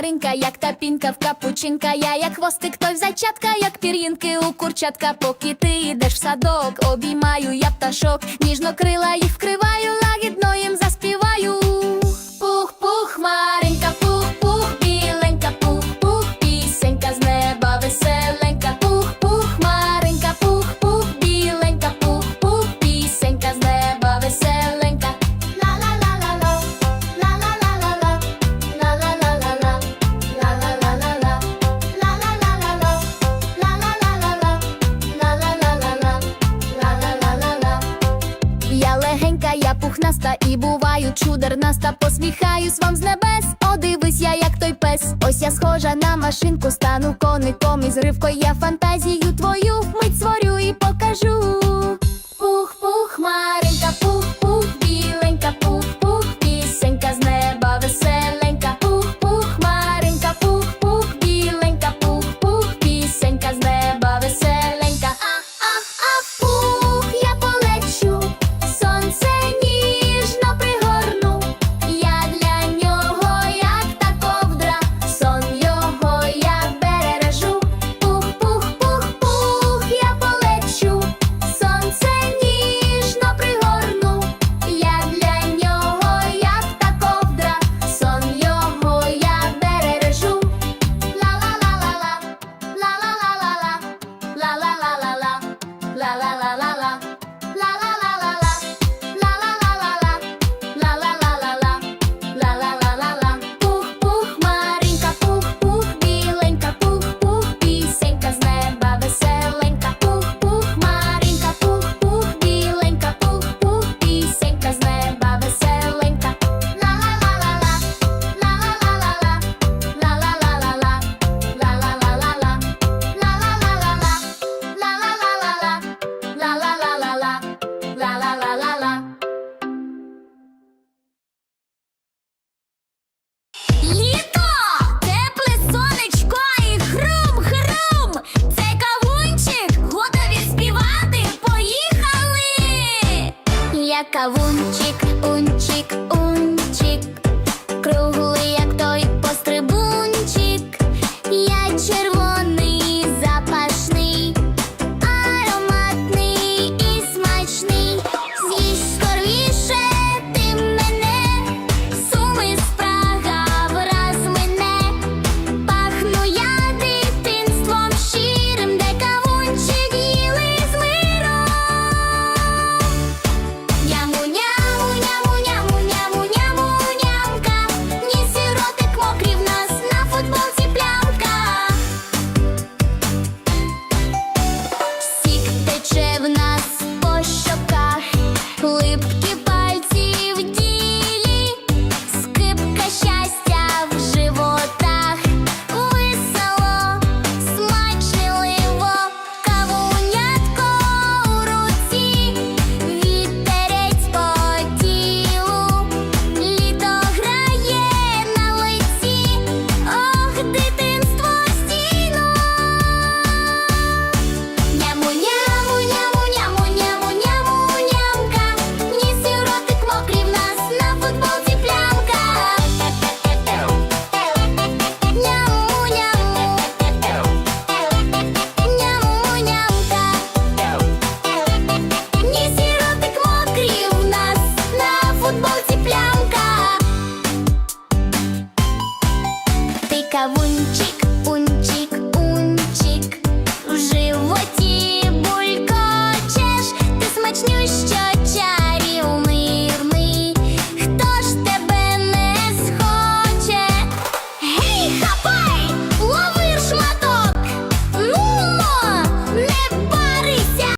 пушинка, як та в капучинка. Я як хвостик, той в зайчатка, як пір'їнки у курчатка. Поки ти йдеш в садок, обіймаю я пташок, ніжно крила їх вкриваю, лагідно їм заспіваю. Пухнаста і буваю чудернаста. Посміхаюсь вам з небес. Одивись я, як той пес. Ось я схожа на машинку, стану коником і зривкою Я фантазію кавун.